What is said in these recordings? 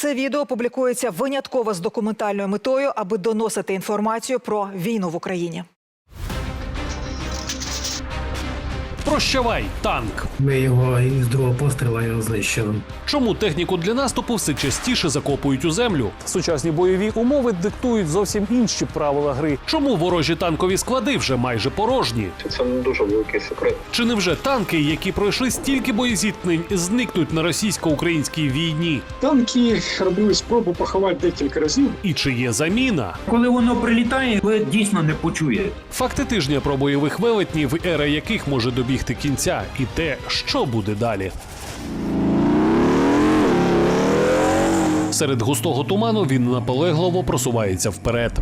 Це відео публікується винятково з документальною метою, аби доносити інформацію про війну в Україні. Прощавай, танк. Ми його із другого постріла його знищили. Чому техніку для наступу все частіше закопують у землю? Сучасні бойові умови диктують зовсім інші правила гри. Чому ворожі танкові склади вже майже порожні? Це не дуже великий секрет. Чи невже танки, які пройшли стільки боєзіткнень, зникнуть на російсько-українській війні? Танки робили спробу поховати декілька разів. І чи є заміна? Коли воно прилітає, ви дійсно не почуєте. Факти тижня про бойових велетнів, ера яких може добігти кінця, і те, що буде далі. Серед густого туману він наполегливо просувається вперед.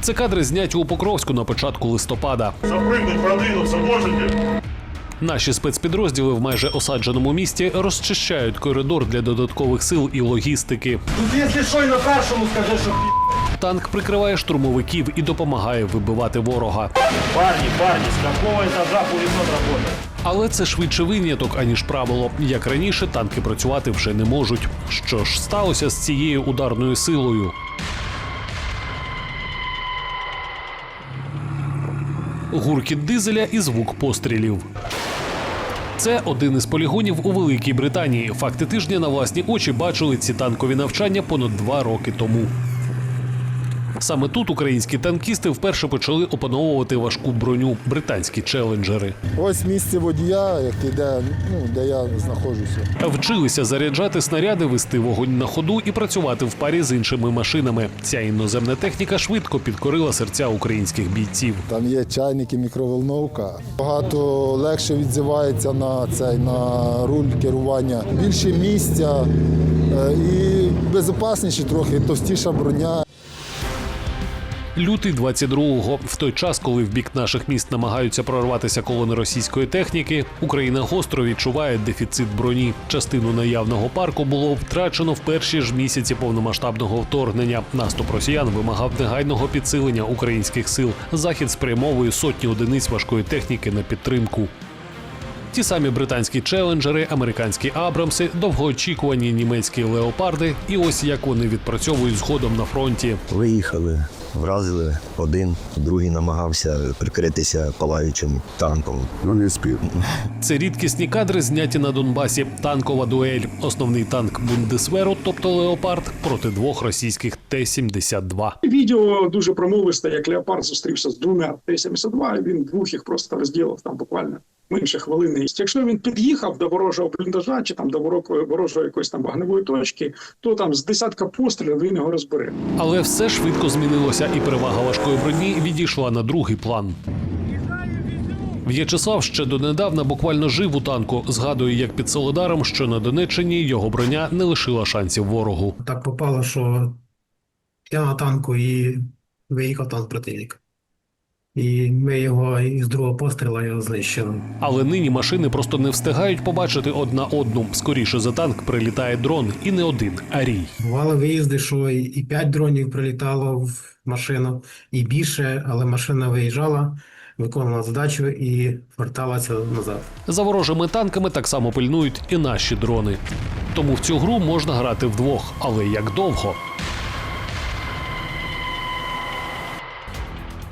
Це кадри зняті у Покровську на початку листопада. Запрыгнуть, продвинуться можете? Наші спецпідрозділи в майже осадженому місті розчищають коридор для додаткових сил і логістики. Тут якщо що, й на першому скажи, що Танк прикриває штурмовиків і допомагає вибивати ворога. Парни, парни, с какого этажа пулемет работает? Але це швидше виняток, аніж правило. Як раніше, танки працювати вже не можуть. Що ж сталося з цією ударною силою? Гуркіт дизеля і звук пострілів. Це один із полігонів у Великій Британії. Факти тижня на власні очі бачили ці танкові навчання понад два роки тому. Саме тут українські танкісти вперше почали опановувати важку броню британські челенджери. Ось місце водія, як де, ну, де я знаходжуся. Вчилися заряджати снаряди, вести вогонь на ходу і працювати в парі з іншими машинами. Ця іноземна техніка швидко підкорила серця українських бійців. Там є чайники, мікроволновка. Багато легше відзивається на цей на руль керування. Більше місця е, і безпечніше трохи, товстіша броня. Лютий 22-го, в той час, коли в бік наших міст намагаються прорватися колони російської техніки, Україна гостро відчуває дефіцит броні. Частину наявного парку було втрачено в перші ж місяці повномасштабного вторгнення. Наступ росіян вимагав негайного підсилення українських сил. Захід спрямовує сотні одиниць важкої техніки на підтримку. Ті самі британські челенджери, американські Абрамси, довгоочікувані німецькі леопарди, і ось як вони відпрацьовують згодом на фронті. Виїхали, вразили один, другий намагався прикритися палаючим танком. Ну не спів. Це рідкісні кадри, зняті на Донбасі. Танкова дуель. Основний танк Бундесверу, тобто Леопард, проти двох російських Т-72. Відео дуже промовисте, як Леопард зустрівся з двома Т-72, і він двох їх просто розділив там буквально менше хвилини. Якщо він під'їхав до ворожого бліндажа чи там до ворожої, ворожої якоїсь там вогневої точки, то там з десятка пострілів він його розбере. Але все швидко змінилося, і перевага важкої броні відійшла на другий план. В'ячеслав ще донедавна буквально жив у танку. Згадує, як під Солодаром, що на Донеччині його броня не лишила шансів ворогу. Так попало, що я на танку і виїхав танк противника. І ми його із другого постріла його знищили. Але нині машини просто не встигають побачити одна одну. Скоріше за танк прилітає дрон, і не один, а рій. Бували виїзди, що і п'ять дронів прилітало в машину, і більше, але машина виїжджала, виконувала задачу і верталася назад. За ворожими танками так само пильнують і наші дрони. Тому в цю гру можна грати вдвох, але як довго?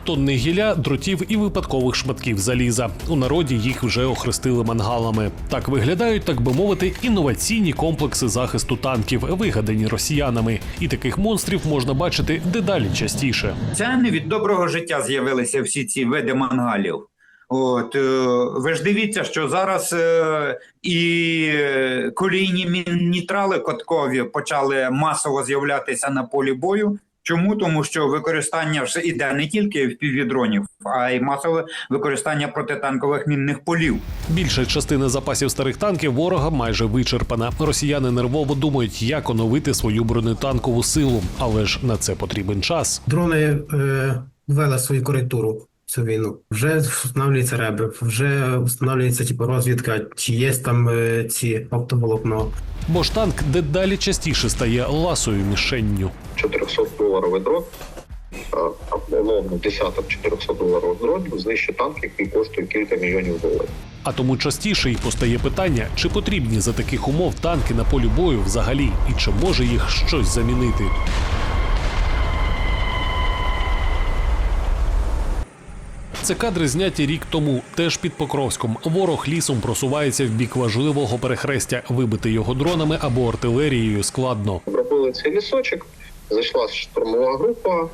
Тонни гілля, дротів і випадкових шматків заліза. У народі їх вже охрестили мангалами. Так виглядають, так би мовити, інноваційні комплекси захисту танків, вигадані росіянами. І таких монстрів можна бачити дедалі частіше. Це не від доброго життя з'явилися всі ці види мангалів. От е, ви ж дивіться, що зараз е, і колійні мінітрали коткові почали масово з'являтися на полі бою. Чому? Тому що використання вже іде не тільки піввідронів, а й масове використання протитанкових мінних полів. Більша частина запасів старих танків ворога майже вичерпана. Росіяни нервово думають, як оновити свою бронетанкову силу, але ж на це потрібен час. Дрони е, ввели свою коректуру в цю війну. Вже встановлюється реби, вже встановлюється типу, розвідка, чи є там е, ці оптоволокно. Бо ж танк дедалі частіше стає ласою мішенню. 400 доларовий дрон. Десяток 400 доларів дронів знищить танк, який коштує кілька мільйонів доларів. А тому частіше й постає питання, чи потрібні за таких умов танки на полі бою взагалі, і чи може їх щось замінити. Це кадри зняті рік тому, теж під Покровськом. Ворог лісом просувається в бік важливого перехрестя. Вибити його дронами або артилерією складно. Обробили цей лісочок, зайшла штурмова група,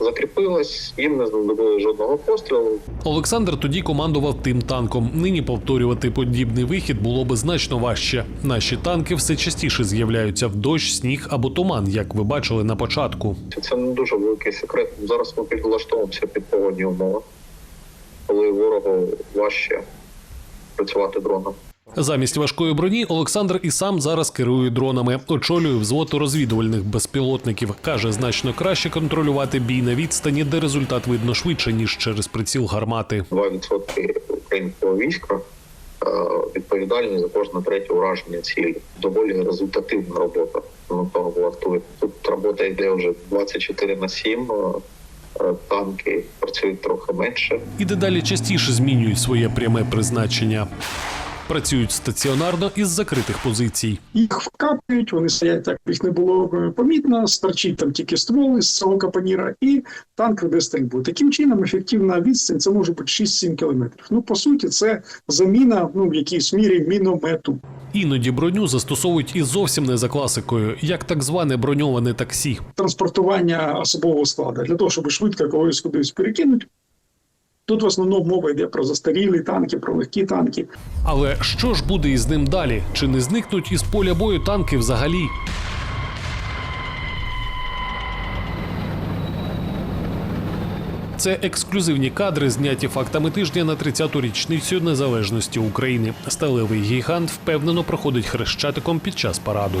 закріпилась, їм не знадобили жодного пострілу. Олександр тоді командував тим танком. Нині повторювати подібний вихід було би значно важче. Наші танки все частіше з'являються в дощ, сніг або туман, як ви бачили на початку. Це не дуже великий секрет. Зараз ми підлаштовуємося під погодні умови, коли ворогу важче працювати дроном. Замість важкої броні Олександр і сам зараз керує дронами, очолює взвод розвідувальних безпілотників. каже, значно краще контролювати бій на відстані, де результат видно швидше ніж через приціл гармати. 2% українського війська е, відповідальні за кожне третє ураження цілі. Доволі результативна робота на того вартує. Тут робота йде вже 24 на 7, е, е, танки працюють трохи менше. І дедалі частіше змінюють своє пряме призначення. Працюють стаціонарно із закритих позицій. Їх вкапують, вони стоять так, їх не було е, помітно, старчить там тільки ствол із цього капоніра, і танк веде стрільбу. Таким чином, ефективна відстань це може бути 6-7 кілометрів. Ну, по суті, це заміна ну, в якійсь мірі міномету. Іноді броню застосовують і зовсім не за класикою, як так зване броньоване таксі. Транспортування особового складу для того, щоб швидко когось кудись перекинути. Тут в основному мова йде про застарілі танки, про легкі танки. Але що ж буде із ним далі? Чи не зникнуть із поля бою танки взагалі? Це ексклюзивні кадри, зняті фактами тижня на 30-ту річницю незалежності України. Сталевий гігант впевнено проходить хрещатиком під час параду.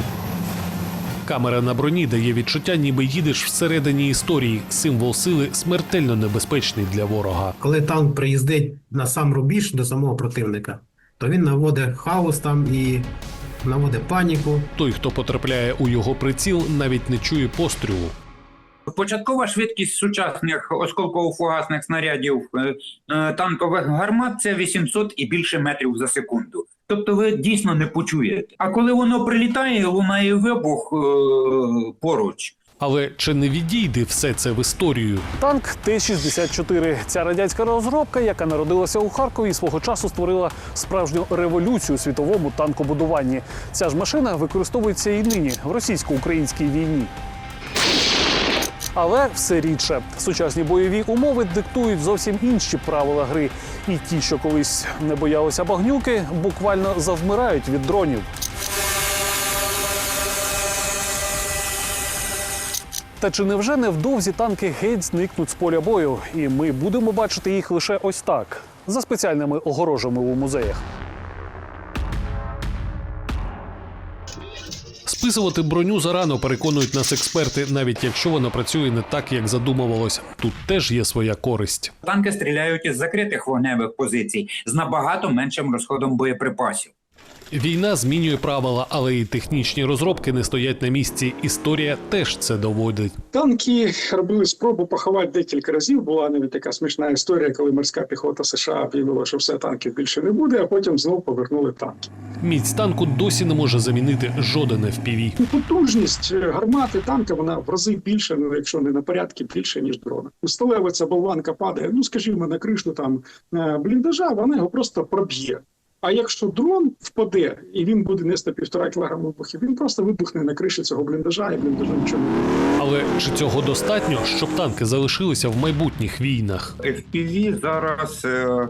Камера на броні дає відчуття, ніби їдеш всередині історії. Символ сили смертельно небезпечний для ворога. Коли танк приїздить на сам рубіж до самого противника, то він наводить хаос там і наводить паніку. Той, хто потрапляє у його приціл, навіть не чує пострілу. Початкова швидкість сучасних осколково-фугасних снарядів е, е, танкових гармат це 800 і більше метрів за секунду. Тобто ви дійсно не почуєте. А коли воно прилітає, лунає вибух е, поруч. Але чи не відійде все це в історію? Танк Т-64. Ця радянська розробка, яка народилася у Харкові, свого часу створила справжню революцію у світовому танкобудуванні. Ця ж машина використовується і нині в російсько-українській війні. Але все рідше сучасні бойові умови диктують зовсім інші правила гри. І ті, що колись не боялися багнюки, буквально завмирають від дронів. Та чи невже невдовзі танки геть зникнуть з поля бою, і ми будемо бачити їх лише ось так, за спеціальними огорожами у музеях? Списувати броню зарано переконують нас експерти, навіть якщо вона працює не так, як задумувалось. Тут теж є своя користь. Танки стріляють із закритих вогневих позицій з набагато меншим розходом боєприпасів. Війна змінює правила, але і технічні розробки не стоять на місці. Історія теж це доводить. Танки робили спробу поховати декілька разів. Була навіть така смішна історія, коли морська піхота США об'явила, що все танків більше не буде, а потім знов повернули танки. Міць танку досі не може замінити жоден FPV. Потужність е, гармати танка вона в рази більше, ну якщо не на порядки, більше ніж дрона. Сталева ця болванка падає, ну скажімо, на кришу там е, бліндажа, вона його просто проб'є. А якщо дрон впаде і він буде нести півтора кілограма вибухів, він просто вибухне на криші цього бліндажа, і бліндажу нічого не буде. Але чи цього достатньо, щоб танки залишилися в майбутніх війнах? FPV зараз е, е,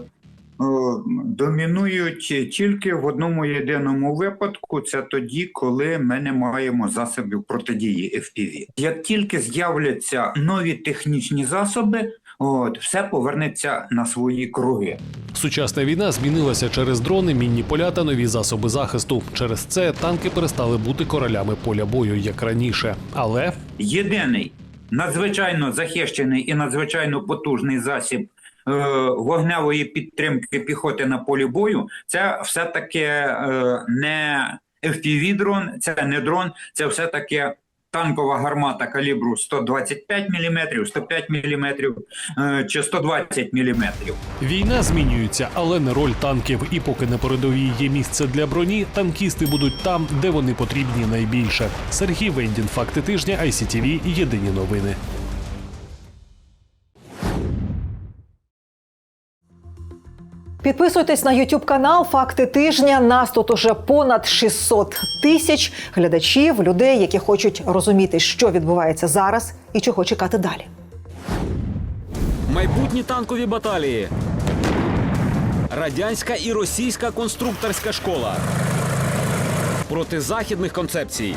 домінують тільки в одному єдиному випадку. Це тоді, коли ми не маємо засобів протидії FPV. Як тільки з'являться нові технічні засоби, от все повернеться на свої круги. Сучасна війна змінилася через дрони, мінні поля та нові засоби захисту. Через це танки перестали бути королями поля бою як раніше. Але Єдиний надзвичайно захищений і надзвичайно потужний засіб е, вогневої підтримки піхоти на полі бою це все-таки е, не FPV-дрон, це не дрон, це все-таки танкова гармата калібру 125 мм, 105 мм чи 120 мм. Війна змінюється, але не роль танків. І поки на передовій є місце для броні, танкісти будуть там, де вони потрібні найбільше. Сергій Вендін, факти тижня, ICTV, Єдині новини. Підписуйтесь на YouTube канал Факти тижня. Нас тут уже понад 600 тисяч глядачів, людей, які хочуть розуміти, що відбувається зараз і чого чекати далі. Майбутні танкові баталії. Радянська і російська конструкторська школа. Проти західних концепцій.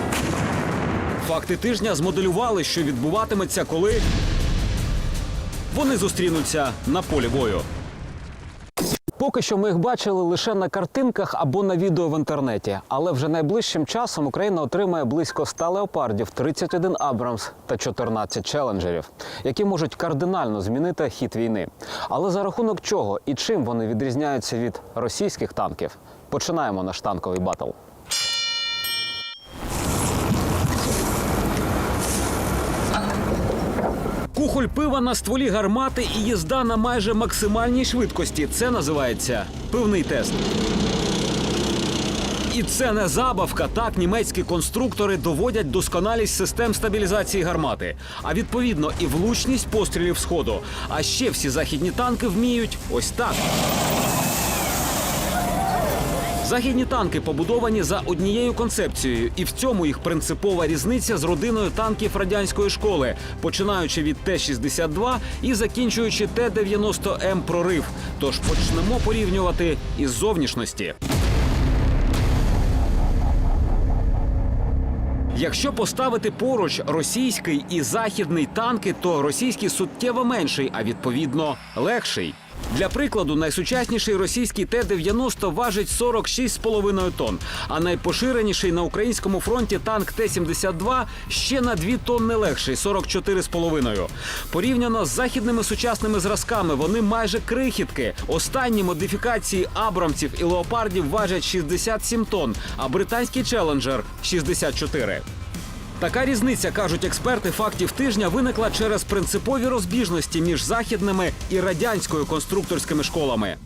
Факти тижня змоделювали, що відбуватиметься, коли вони зустрінуться на полі бою. Поки що ми їх бачили лише на картинках або на відео в інтернеті. Але вже найближчим часом Україна отримає близько 100 леопардів, 31 Абрамс та 14 челенджерів, які можуть кардинально змінити хід війни. Але за рахунок чого і чим вони відрізняються від російських танків? Починаємо наш танковий батл. Кухоль пива на стволі гармати і їзда на майже максимальній швидкості. Це називається пивний тест. І це не забавка. Так німецькі конструктори доводять досконалість систем стабілізації гармати, а відповідно і влучність пострілів сходу. А ще всі західні танки вміють ось так. Західні танки побудовані за однією концепцією, і в цьому їх принципова різниця з родиною танків радянської школи, починаючи від Т-62 і закінчуючи Т-90М прорив. Тож почнемо порівнювати із зовнішності. Якщо поставити поруч російський і західний танки, то російський суттєво менший, а відповідно легший. Для прикладу, найсучасніший російський Т-90 важить 46,5 тонн, а найпоширеніший на українському фронті танк Т-72 ще на 2 тонни легший 44,5. Порівняно з західними сучасними зразками, вони майже крихітки. Останні модифікації абрамців і леопардів важать 67 тонн, а британський челенджер 64. Така різниця, кажуть експерти фактів тижня, виникла через принципові розбіжності між західними і радянською конструкторськими школами.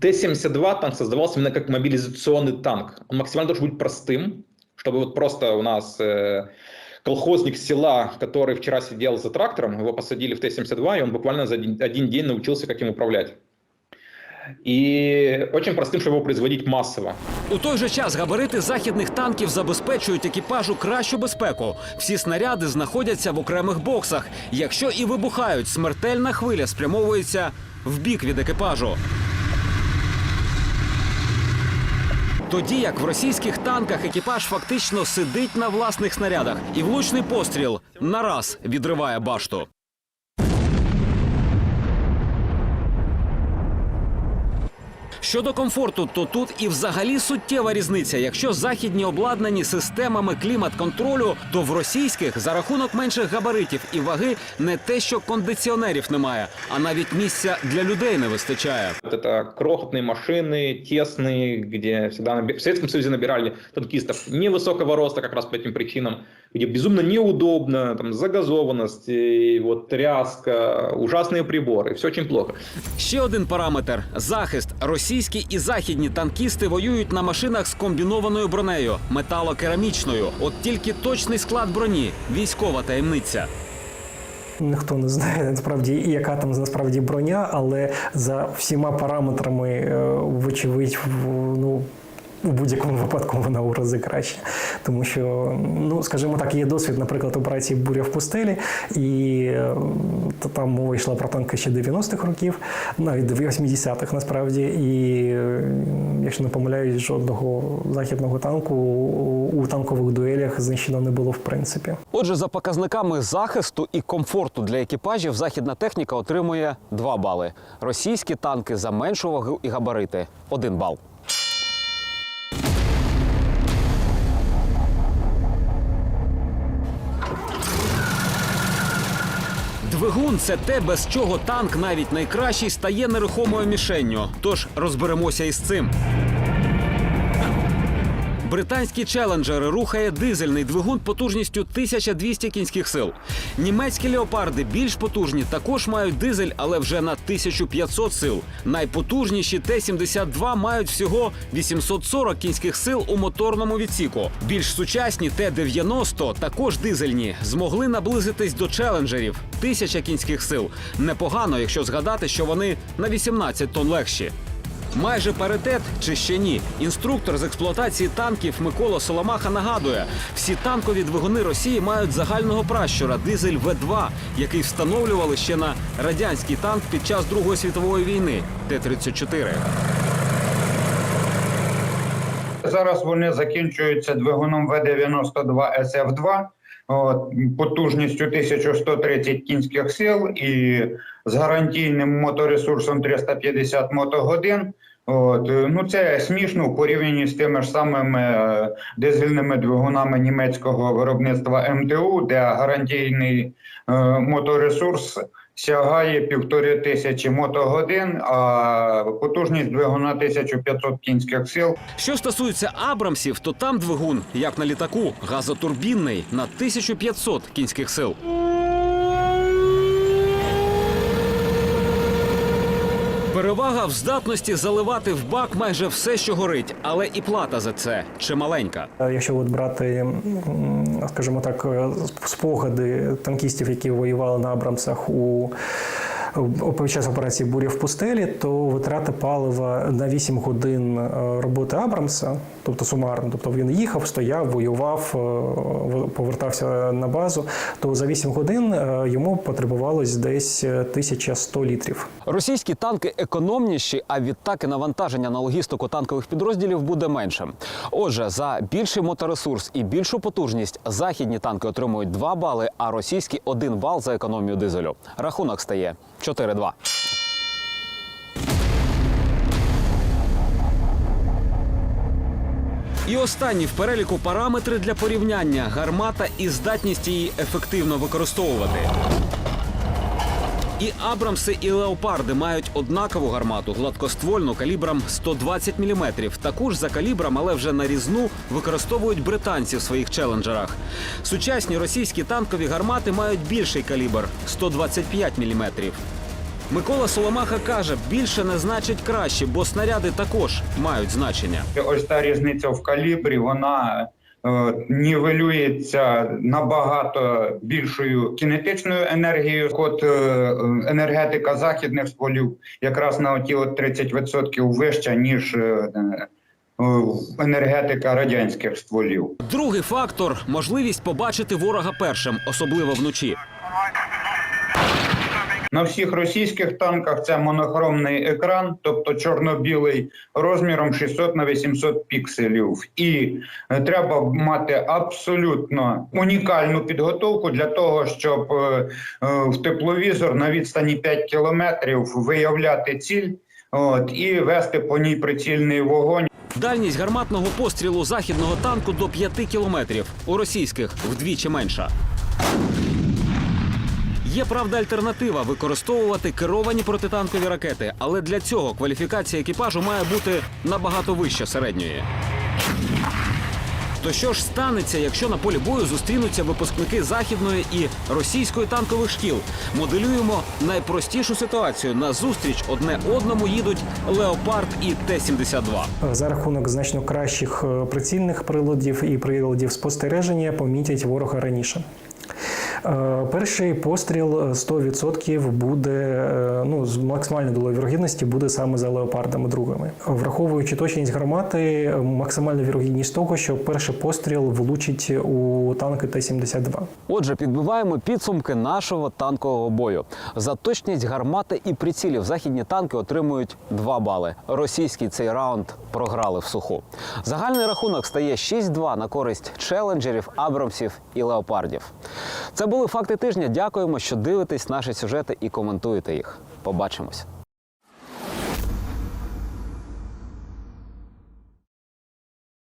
Т-72 танк создавался именно как мобилизационный танк. Он максимально должен быть простым, чтобы вот просто у нас э, колхозник с села, который вчера сидел за трактором, его посадили в Т-72, и он буквально за один, один день научился, как им управлять. И очень простым, чтобы его производить массово. У той же час габарити західних танків забезпечують екіпажу кращу безпеку. Всі снаряди знаходяться в окремих боксах. Якщо і вибухають, смертельна хвиля спрямовується в бік від екіпажу. Тоді як в російських танках екіпаж фактично сидить на власних снарядах, і влучний постріл нараз відриває башту. Щодо комфорту, то тут і взагалі суттєва різниця. Якщо західні обладнані системами клімат-контролю, то в російських за рахунок менших габаритів і ваги не те, що кондиціонерів немає, а навіть місця для людей не вистачає. Вот это крохотные машины, тесные, где всегда наби- в Советском Союзе набирали танкистов невысокого роста как раз по этим причинам, где безумно неудобно, там загазованность, и вот тряска, ужасные приборы, все очень плохо. Ще один параметр захист. Російські і західні танкісти воюють на машинах з комбінованою бронею металокерамічною. От тільки точний склад броні військова таємниця. Ніхто не знає насправді, яка там насправді броня, але за всіма параметрами, е, вочевидь, ну. У будь-якому випадку вона у рази краще, тому що, ну скажімо так, є досвід, наприклад, операції Буря в пустелі, і то там мова йшла про танки ще 90-х років, навіть 80-х насправді. І якщо не помиляюсь, жодного західного танку у, танкових дуелях знищено не було в принципі. Отже, за показниками захисту і комфорту для екіпажів західна техніка отримує 2 бали. Російські танки за меншу вагу і габарити 1 бал. Двигун це те, без чого танк, навіть найкращий, стає нерухомою мішенню. Тож розберемося із цим. Британський челенджер рухає дизельний двигун потужністю 1200 кінських сил. Німецькі леопарди більш потужні, також мають дизель, але вже на 1500 сил. Найпотужніші Т-72 мають всього 840 кінських сил у моторному відсіку. Більш сучасні Т-90, також дизельні, змогли наблизитись до челенджерів 1000 кінських сил. Непогано, якщо згадати, що вони на 18 тонн легші. Майже паритет чи ще ні? Інструктор з експлуатації танків Микола Соломаха нагадує: всі танкові двигуни Росії мають загального пращура дизель В2, який встановлювали ще на радянський танк під час Другої світової війни Т-34. Зараз вони закінчуються двигуном В-92 СФ-2 от, потужністю 1130 кінських сил і з гарантійним моторесурсом 350 мотогодин. От, е, ну це смішно в порівнянні з тими ж самими е, дизельними двигунами німецького виробництва МТУ, де гарантійний е, моторесурс сягає півтори тисячі мотогодин, а потужність двигуна 1500 кінських сил. Що стосується Абрамсів, то там двигун, як на літаку, газотурбінний на 1500 кінських сил. Перевага в здатності заливати в бак майже все, що горить, але і плата за це чималенька. Е, Якщо от брати, скажімо так, е, спогади танкістів, які воювали на Абрамсах у- під час операції Буря в пустелі, то витрата палива на 8 годин е, роботи Абрамса, тобто сумарно, тобто він їхав, стояв, воював, е, повертався на базу, то за 8 годин е, йому потребувалось десь е, 1100 літрів. Російські танки економніші, а відтак і навантаження на логістику танкових підрозділів буде меншим. Отже, за більший моторесурс і більшу потужність західні танки отримують 2 бали, а російські 1 бал за економію дизелю. Рахунок стає 4-2. І останні в переліку параметри для порівняння гармата і здатність її ефективно використовувати. І Абрамси, і Леопарди мають однакову гармату гладкоствольну калібром 120 мм. Таку ж за калібром, але вже нарізну використовують британці в своїх челенджерах. Сучасні російські танкові гармати мають більший калібр 125 мм. Микола Соломаха каже, більше не значить краще, бо снаряди також мають значення. Ось та різниця в калібрі, вона нівелюється набагато більшою кінетичною енергією. От е, енергетика західних стволів якраз на оті от 30% вища, ніж е, е, енергетика радянських стволів. Другий фактор можливість побачити ворога першим, особливо вночі. На всіх російських танках це монохромний екран, тобто чорно-білий розміром 600 на 800 пікселів. І е, треба мати абсолютно унікальну підготовку для того, щоб е, е, в тепловізор на відстані 5 кілометрів виявляти ціль. От і вести по ній прицільний вогонь. Дальність гарматного пострілу західного танку до 5 кілометрів. У російських вдвічі менша. Є правда альтернатива використовувати керовані протитанкові ракети, але для цього кваліфікація екіпажу має бути набагато вища середньої. То що ж станеться, якщо на полі бою зустрінуться випускники західної і російської танкових шкіл? Моделюємо найпростішу ситуацію. На зустріч одне одному їдуть Леопард і Т-72. За рахунок значно кращих е, прицільних приладів і приладів спостереження помітять ворога раніше. Е, Перший постріл е, 100% буде е, ну, з максимальною долею вірогідності буде саме за леопардами другими. Враховуючи точність гармати, е, максимальна вірогідність того, що перший постріл влучить у танки Т-72. Отже, підбиваємо підсумки нашого танкового бою. За точність гармати і прицілів західні танки отримують 2 бали. Російський цей раунд програли в суху. Загальний рахунок стає 6-2 на користь челенджерів, абрамсів і леопардів. Це були факти тижня. Дякуємо, що дивитесь наші сюжети і коментуєте їх. Побачимось.